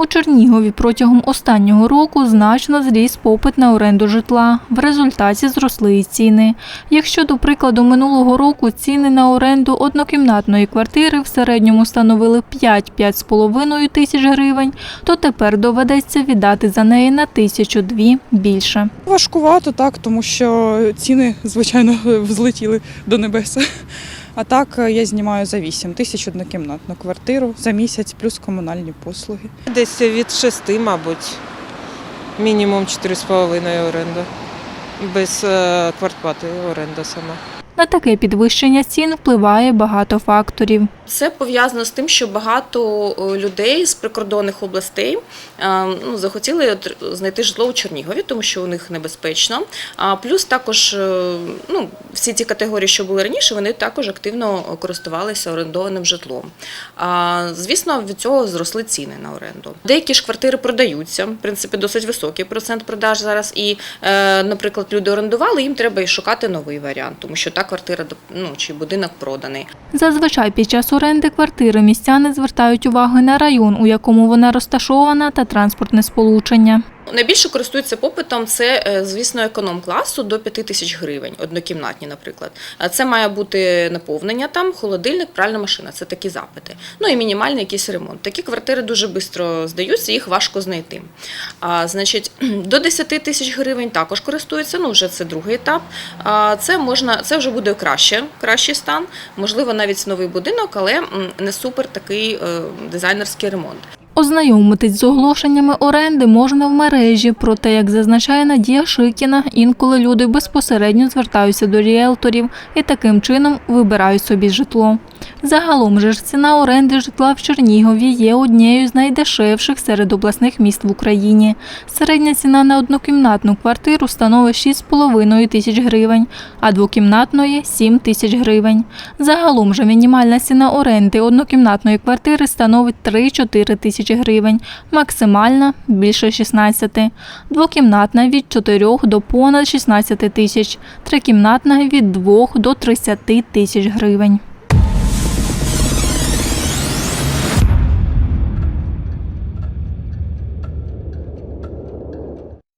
У Чернігові протягом останнього року значно зріс попит на оренду житла. В результаті зросли і ціни. Якщо, до прикладу, минулого року ціни на оренду однокімнатної квартири в середньому становили 5-5,5 тисяч гривень, то тепер доведеться віддати за неї на тисячу дві більше. Важкувато так, тому що ціни, звичайно, взлетіли до небеса. А так е, я знімаю за 8 тисяч однокімнатну квартиру за місяць, плюс комунальні послуги. Десь від шести, мабуть. Мінімум 4,5 оренда. Без е, квартплати оренда сама. На таке підвищення цін впливає багато факторів. Це пов'язано з тим, що багато е, людей з прикордонних областей е, ну, захотіли знайти житло у Чернігові, тому що у них небезпечно. А плюс також е, ну, всі ті категорії, що були раніше, вони також активно користувалися орендованим житлом. А, звісно, від цього зросли ціни на оренду. Деякі ж квартири продаються, в принципі, досить високий процент продаж зараз. І, наприклад, люди орендували, їм треба і шукати новий варіант, тому що та квартира ну, чи будинок проданий. Зазвичай під час оренди квартири містяни звертають увагу на район, у якому вона розташована, та транспортне сполучення. Найбільше користуються попитом це, е, звісно, економ-класу до 5 тисяч гривень, однокімнатні, наприклад. Це має бути наповнення там, холодильник, пральна машина. Це такі запити. Ну і мінімальний якийсь ремонт. Такі квартири дуже швидко здаються, їх важко знайти. А, значить, до 10 тисяч гривень також користуються. Ну, вже це другий етап. А, це можна, це вже буде краще, кращий стан. Можливо, навіть новий будинок, але не супер такий е, дизайнерський ремонт. Ознайомитись з оголошеннями оренди можна в мережі, проте, як зазначає Надія Шикіна, інколи люди безпосередньо звертаються до ріелторів і таким чином вибирають собі житло. Загалом же ж ціна оренди житла в Чернігові є однією з найдешевших серед обласних міст в Україні. Середня ціна на однокімнатну квартиру становить 6,5 тисяч гривень, а двокімнатної – 7 тисяч гривень. Загалом же мінімальна ціна оренди однокімнатної квартири становить 3-4 тисячі гривень, максимальна – більше 16. Двокімнатна – від 4 до понад 16 тисяч, трикімнатна – від 2 до 30 тисяч гривень.